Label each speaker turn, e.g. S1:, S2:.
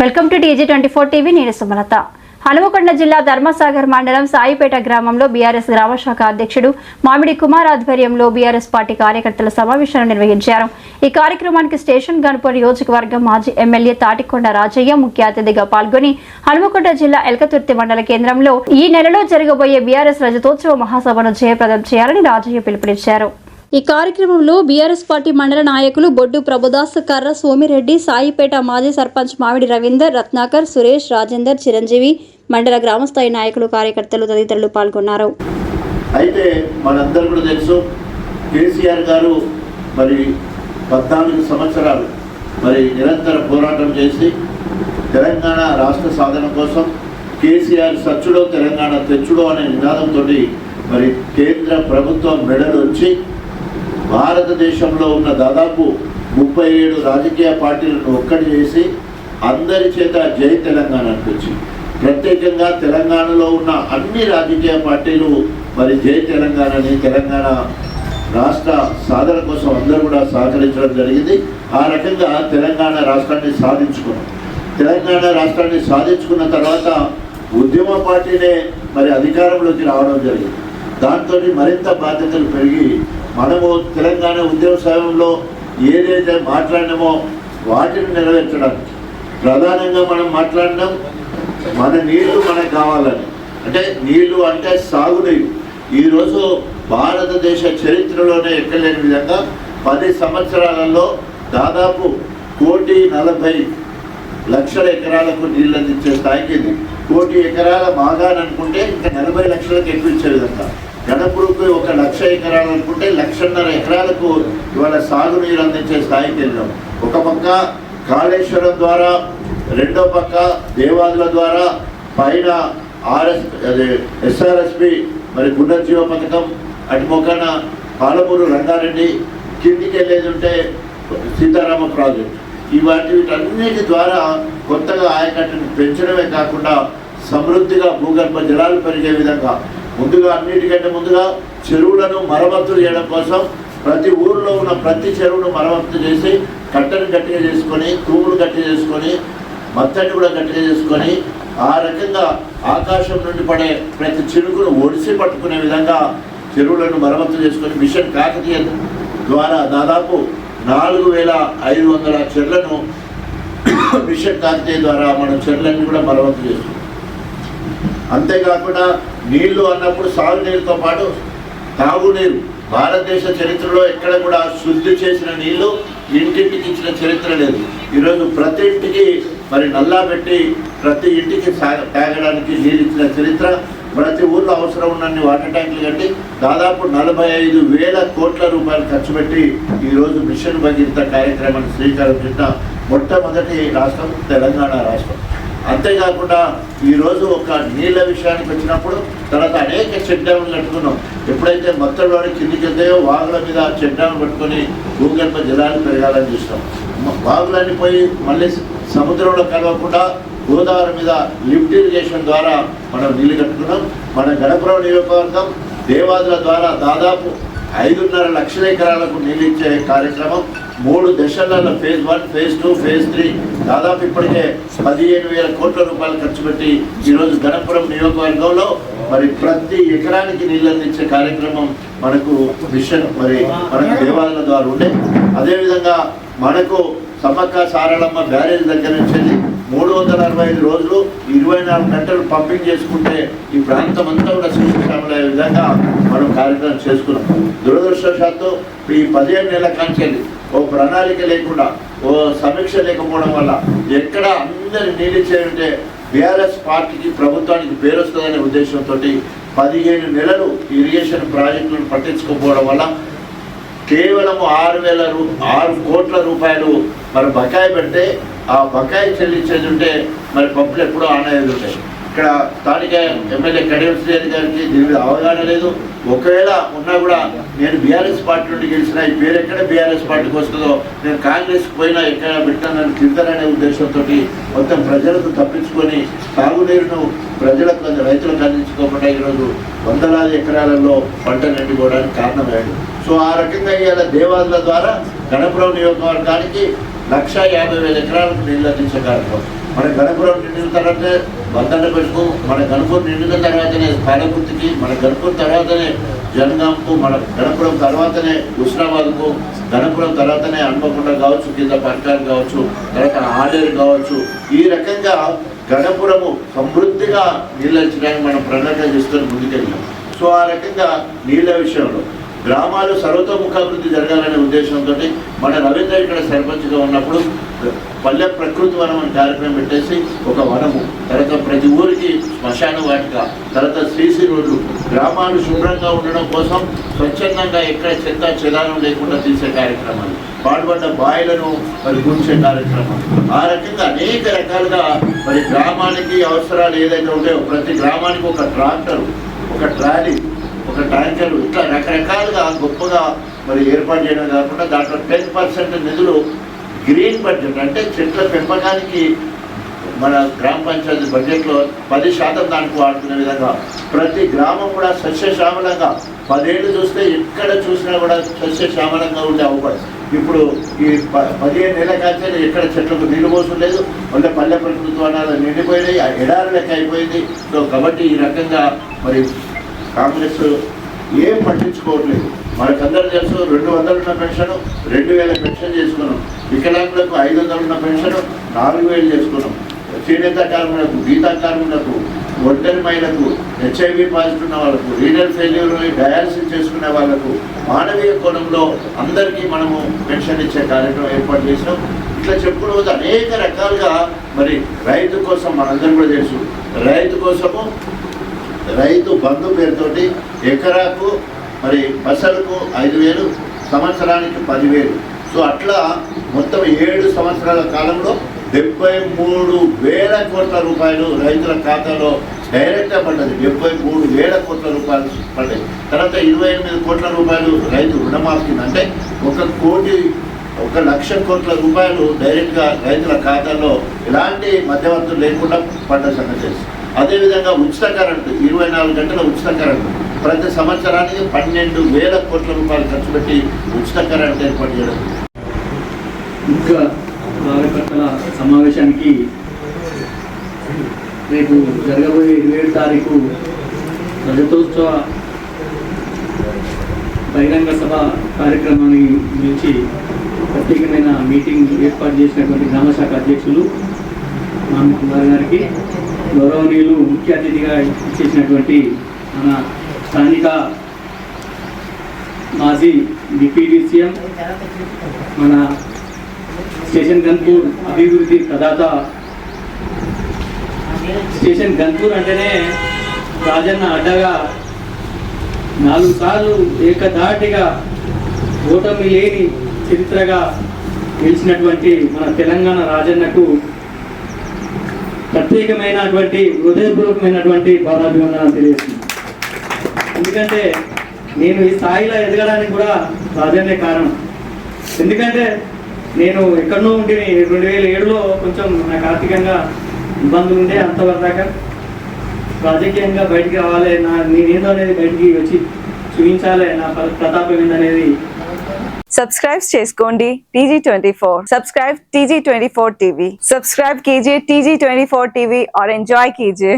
S1: Welcome to TG twenty four TV నేను సుమలత. హనుమకొండ జిల్లా ధర్మసాగర్ మండలం సాయిపేట గ్రామంలో బీఆర్ఎస్ గ్రామశాఖ అధ్యక్షుడు మామిడి కుమార్ ఆధ్వర్యంలో బీఆర్ఎస్ పార్టీ కార్యకర్తల సమావేశాన్ని నిర్వహించారు. ఈ కార్యక్రమానికి స్టేషన్ గన్పూర్ నియోజకవర్గం మాజీ ఎమ్మెల్యే తాటికొండ రాజయ్య ముఖ్య అతిథిగా పాల్గొని హనుమకొండ జిల్లా ఎల్కతుర్తి మండల కేంద్రంలో ఈ నెలలో జరగబోయే బీఆర్ఎస్ రజతోత్సవ మహాసభను జయప్రదం చేయాలని రాజయ్య పిలుపునిచ్చారు. ఈ కార్యక్రమంలో బీఆర్ఎస్ పార్టీ మండల నాయకులు బొడ్డు ప్రభుదాస్ కర్ర సోమిరెడ్డి సాయిపేట మాజీ సర్పంచ్ మామిడి రవీందర్ రత్నాకర్ సురేష్ రాజేందర్ చిరంజీవి మండల గ్రామస్థాయి నాయకులు కార్యకర్తలు తదితరులు పాల్గొన్నారు.
S2: అయితే మనందరూ కూడా తెలుసు కేసీఆర్ గారు మరి పద్నాలుగు సంవత్సరాలు మరి నిరంతర పోరాటం చేసి తెలంగాణ రాష్ట్ర సాధన కోసం కేసీఆర్ సచ్చుడో తెలంగాణ తెచ్చుడో అనే నినాదంతో మరి కేంద్ర ప్రభుత్వం మెడలు వచ్చి భారతదేశంలో ఉన్న దాదాపు ముప్పై ఏడు రాజకీయ పార్టీలను ఒక్కటి చేసి అందరి చేత జై తెలంగాణ అనిపించి ప్రత్యేకంగా తెలంగాణలో ఉన్న అన్ని రాజకీయ పార్టీలు మరి జై తెలంగాణని తెలంగాణ రాష్ట్ర సాధన కోసం అందరూ కూడా సహకరించడం జరిగింది. ఆ రకంగా తెలంగాణ రాష్ట్రాన్ని సాధించుకున్నాం. తెలంగాణ రాష్ట్రాన్ని సాధించుకున్న తర్వాత ఉద్యమ పార్టీనే మరి అధికారంలోకి రావడం జరిగింది. దాంతో మరింత బాధ్యతలు పెరిగి మనము తెలంగాణ ఉద్యమ సమయంలో ఏదైతే మాట్లాడినామో వాటిని నెరవేర్చడానికి. ప్రధానంగా మనం మాట్లాడినాం మన నీళ్ళు మనకు కావాలని. అంటే నీళ్ళు అంటే సాగునీరు. ఈరోజు భారతదేశ చరిత్రలోనే ఎక్కలేని విధంగా పది సంవత్సరాలలో దాదాపు కోటి నలభై లక్షల ఎకరాలకు నీళ్ళు అందించే స్థాయికి ఇది. కోటి ఎకరాల మాగాని అనుకుంటే ఇంకా నలభై లక్షలకు ఎక్కువ ఇచ్చే విధంగా. గణపురుకు ఒక లక్ష ఎకరాలు అనుకుంటే లక్షన్నర ఎకరాలకు ఇవాళ సాగునీరు అందించే స్థాయికి వెళ్ళాం. ఒక పక్క కాళేశ్వరం ద్వారా రెండో పక్క దేవాదుల ద్వారా పైన ఆర్ఎస్ అదే ఎస్ఆర్ఎస్పి మరి పునర్జీవ పథకం అటు మొక్కన పాలమూరు రంగారెడ్డి కిందికి వెళ్ళేది ఉంటే సీతారామ ప్రాజెక్ట్. ఇవాటి వీటన్నిటి ద్వారా కొత్తగా ఆయకట్టును పెంచడమే కాకుండా సమృద్ధిగా భూగర్భ జలాలు పెరిగే విధంగా ముందుగా అన్నిటికంటే ముందుగా చెరువులను మరమ్మతులు చేయడం కోసం ప్రతి ఊరిలో ఉన్న ప్రతి చెరువును మరమ్మతు చేసి కట్టను గట్టిగా చేసుకొని తూములు గట్టిగా చేసుకొని మత్తడిని కూడా గట్టిగా చేసుకొని ఆ రకంగా ఆకాశం నుండి పడే ప్రతి చినుకును ఒడిసి పట్టుకునే విధంగా చెరువులను మరమ్మతు చేసుకొని మిషన్ కాకతీయ ద్వారా దాదాపు నాలుగు వేల ఐదు వందల చెర్లను మిషన్ కాకతీయ ద్వారా మనం చెర్లన్నీ కూడా మరమ్మతు చేస్తున్నాం. అంతేకాకుండా నీళ్ళు అన్నప్పుడు సాగునీరుతో పాటు తాగునీరు భారతదేశ చరిత్రలో ఎక్కడ కూడా శుద్ధి చేసిన నీళ్ళు ఇంటింటికి ఇచ్చిన చరిత్ర లేదు. ఈరోజు ప్రతి ఇంటికి మరి నల్లా పెట్టి ప్రతి ఇంటికి తాగడానికి నీళ్ళు ఇచ్చిన చరిత్ర. ప్రతి ఊర్లో అవసరం ఉన్నన్ని వాటర్ ట్యాంకులు కట్టి దాదాపు నలభై ఐదు వేల కోట్ల రూపాయలు ఖర్చు పెట్టి ఈరోజు మిషన్ భగీరథ కార్యక్రమాన్ని శ్రీకారం చుట్టిన మొట్టమొదటి రాష్ట్రం తెలంగాణ రాష్ట్రం. అంతేకాకుండా ఈరోజు ఒక నీళ్ళ విషయానికి వచ్చినప్పుడు తర్వాత అనేక చెక్ డ్యాములు కట్టుకున్నాం. ఎప్పుడైతే మొత్తంలోని కిందికి వెళ్తాయో వాగుల మీద చెక్ డ్యాములు పట్టుకొని భూగర్భ జలాలు పెరగాలని చూస్తాం. మ- వాగులన్నీ పోయి మళ్ళీ సముద్రంలో కలవకుండా గోదావరి మీద లిఫ్ట్ ఇరిగేషన్ ద్వారా మనం నీళ్ళు కట్టుకున్నాం. మన గణపురం నియోజకవర్గం దేవాదుల ద్వారా దాదాపు ఐదున్నర లక్షల ఎకరాలకు నీళ్ళు ఇచ్చే కార్యక్రమం మూడు దశలలో phase one phase two phase three. దాదాపు ఇప్పటికే పదిహేను వేల కోట్ల రూపాయలు ఖర్చు పెట్టి ఈరోజు గణపురం నియోజకవర్గంలో మరి ప్రతి ఎకరానికి నీళ్ళు అందించే కార్యక్రమం మనకు మిషన్ మరి మనకు దేవాలయాల ద్వారా ఉండే. అదేవిధంగా మనకు సమ్మక్క సారళమ్మ బ్యారేజ్ దగ్గర నుంచి మూడు వందల అరవై ఐదు రోజులు ఇరవై నాలుగు గంటలు పంపింగ్ చేసుకుంటే ఈ ప్రాంతం అంతా కూడా శ్రీకృష్ణమయ్యే విధంగా మనం కార్యక్రమం చేసుకున్నాం. దురదృష్టవశాత్తు ఈ పదిహేను నెలల కాంచెల్లి ఓ ప్రణాళిక లేకుండా ఓ సమీక్ష లేకపోవడం వల్ల ఎక్కడ అందరి నీళ్ళు బీఆర్ఎస్ పార్టీకి ప్రభుత్వానికి పేరు వస్తుందనే ఉద్దేశంతో పదిహేను నెలలు ఇరిగేషన్ ప్రాజెక్టులను పట్టించుకోకపోవడం వల్ల కేవలం ఆరు వేల రూ ఆరు కోట్ల రూపాయలు మరి బకాయి పెడితే ఆ బకాయి చెల్లించేది ఉంటే మరి పప్పులు ఎప్పుడూ ఆన్ అయ్యేది ఉంటాయి ఇక్కడ స్థానిక ఎమ్మెల్యే కడియం శ్రీహరి గారికి దీని మీద అవగాహన లేదు. ఒకవేళ ఉన్నా కూడా నేను బీఆర్ఎస్ పార్టీ నుండి గెలిచిన ఈ పేరు ఎక్కడ బీఆర్ఎస్ పార్టీకి వస్తుందో నేను కాంగ్రెస్ పోయినా ఎక్కడ పెట్టానని నన్ను ఉద్దేశంతో మొత్తం ప్రజలకు తప్పించుకొని తాగునీరును ప్రజలకు రైతులకు అందించుకోకుండా ఈరోజు వందలాది ఎకరాలలో పంట నిండిపోవడానికి కారణమయ్యాడు సో ఆ రకంగా ఇవాళ దేవాదుల ద్వారా గణపురం నియోజకవర్గానికి లక్ష యాభై వేల ఎకరాలకు నీళ్ళు అందించే కార్యక్రమం. మన గణపురం నిండిన తర్వాతనే బందండ పెట్టుకు మన గణపురం నిండిన తర్వాతనే పాలకుర్తికి మన గణపురం తర్వాతనే జనగాంకు మన గణపురం తర్వాతనే హుస్నాబాద్కు గణపురం తర్వాతనే అనుకోకుండా కావచ్చు కింద పట్టాలు కావచ్చు తర్వాత ఆలేరు కావచ్చు. ఈ రకంగా గణపురము సమృద్ధిగా నీళ్ళు మనం ప్రణాళిక చేసుకొని ముందుకెళ్ళాం. సో ఆ రకంగా నీళ్ళ విషయంలో గ్రామాలు సర్వతోముఖాభివృద్ధి జరగాలనే ఉద్దేశంతో మన రవీంద్ర ఇక్కడ సర్పంచ్గా ఉన్నప్పుడు పల్లె ప్రకృతి వనం అని కార్యక్రమం పెట్టేసి ఒక వనము. తర్వాత ప్రతి ఊరికి శ్మశాన వాటిక తర్వాత సీసీ రోడ్లు. గ్రామాలు శుభ్రంగా ఉండడం కోసం స్వచ్ఛందంగా ఎక్కడ చెత్త చెదారం లేకుండా తీసే కార్యక్రమాలు. పాడుపడ్డ బాయిలను మరి గుంచే కార్యక్రమం. ఆ రకంగా అనేక రకాలుగా మరి గ్రామానికి అవసరాలు ఏదైతే ఉంటాయో ప్రతి గ్రామానికి ఒక ట్రాక్టర్ ఒక ట్రాలీ ఒక ట్యాంకర్ ఇట్లా రకరకాలుగా గొప్పగా మరి ఏర్పాటు చేయడం కాకుండా దాంట్లో టెన్ పర్సెంట్ నిధులు గ్రీన్ బడ్జెట్ అంటే చెట్ల పెంపకానికి మన గ్రామ పంచాయతీ బడ్జెట్లో పది శాతం దానికి వాడుకునే విధంగా ప్రతి గ్రామం కూడా సస్యశ్యామలంగా పదేళ్ళు చూస్తే ఎక్కడ చూసినా కూడా సస్యశ్యామలంగా ఉండే అవకాశం. ఇప్పుడు ఈ ప పదిహేను నెలల కాచే ఎక్కడ చెట్లకు నీళ్ళు పోసం లేదు మళ్ళీ పల్లె ప్రకృతి వనాలు నిండిపోయినాయి ఆ ఎడారి లెక్క అయిపోయింది. సో కాబట్టి ఈ రకంగా మరి కాంగ్రెస్ ఏం పట్టించుకోవట్లేదు. మనకందరూ తెలుసు రెండు వందలున్న పెన్షన్ రెండు వేల పెన్షన్ చేసుకున్నాం. వికలాంగులకు ఐదు వందలు ఉన్న పెన్షన్ నాలుగు వేలు చేసుకున్నాం. చేనేత కార్మికులకు గీతా కార్మికులకు ఒంటరి మహిళలకు హెచ్ఐవి పాజిటివ్ ఉన్న వాళ్ళకు రీనల్ ఫెయిల్యూర్ డయాలసిస్ చేసుకునే వాళ్ళకు మానవీయ కోణంలో అందరికీ మనము పెన్షన్ ఇచ్చే కార్యక్రమం ఏర్పాటు చేసినాం. ఇట్లా చెప్పుకునే అనేక రకాలుగా మరి రైతు కోసం మనందరం కూడా తెలుసు. రైతు కోసము రైతు బంధు పేరుతోటి ఎకరాకు మరి పసలకు ఐదు వేలు సంవత్సరానికి పదివేలు. సో అట్లా మొత్తం ఏడు సంవత్సరాల కాలంలో డెబ్బై మూడు వేల కోట్ల రూపాయలు రైతుల ఖాతాలో డైరెక్ట్గా పడ్డది. డెబ్బై మూడు వేల కోట్ల రూపాయలు పడ్డాయి. తర్వాత ఇరవై ఎనిమిది కోట్ల రూపాయలు రైతు రుణమాఫీ అంటే ఒక కోటి ఒక లక్ష కోట్ల రూపాయలు డైరెక్ట్గా రైతుల ఖాతాలో ఎలాంటి మధ్యవర్తులు లేకుండా పడ్డ సంగతి తెలుసు. అదేవిధంగా ఉచిత కరెంటు ఇరవై నాలుగు గంటల ఉచిత కరెంటు. ప్రతి సంవత్సరానికి పన్నెండు వేల కోట్ల రూపాయలు ఖర్చు పెట్టి ఉచిత కరెంటు ఏర్పాటు చేయడం.
S3: ఇంకా కార్యకర్తల సమావేశానికి రేపు జరగబోయే ఇరవై ఏడు తారీఖు రజతోత్సవ బహిరంగ సభ కార్యక్రమాన్ని గురించి ప్రత్యేకమైన మీటింగ్ ఏర్పాటు చేసినటువంటి గ్రామ శాఖ అధ్యక్షులు మామి కుమార్ గారికి గౌరవనీయులు ముఖ్య అతిథిగా ఇచ్చేసినటువంటి మన స్థానిక మాజీ డిప్యూటీ సీఎం మన స్టేషన్ గన్పూర్ అభివృద్ధి ప్రదాత. స్టేషన్ గన్పూర్ అంటేనే రాజన్న అడ్డగా నాలుగు సార్లు ఏకధాటిగా ఓటమి లేని చరిత్రగా గెలిచినటువంటి మన తెలంగాణ రాజన్నకు ప్రత్యేకమైనటువంటి హృదయపూర్వకమైనటువంటి పాదాభివందనాలు తెలియజేస్తున్నాను. ఎందుకంటే నేను ఈ స్థాయిలో ఎదగడానికి కూడా రాజన్నే కారణం. ఎందుకంటే నేను ఎక్కడో ఉంటే రెండు వేల ఏడులో కొంచెం నాకు ఆర్థికంగా ఇబ్బందులు ఉండే అంతవరదాకా రాజకీయంగా బయటికి రావాలి నా నేనేదో అనేది బయటికి వచ్చి చూపించాలి నా ప్రతాపం ఏందనేది
S4: సబ్స్క్రైబ్ చేసుకోండి TG twenty four subscribe TG twenty four TV subscribe कीजिए टीजी ट्वेंटी फोर टीवी और एंजॉय कीजिए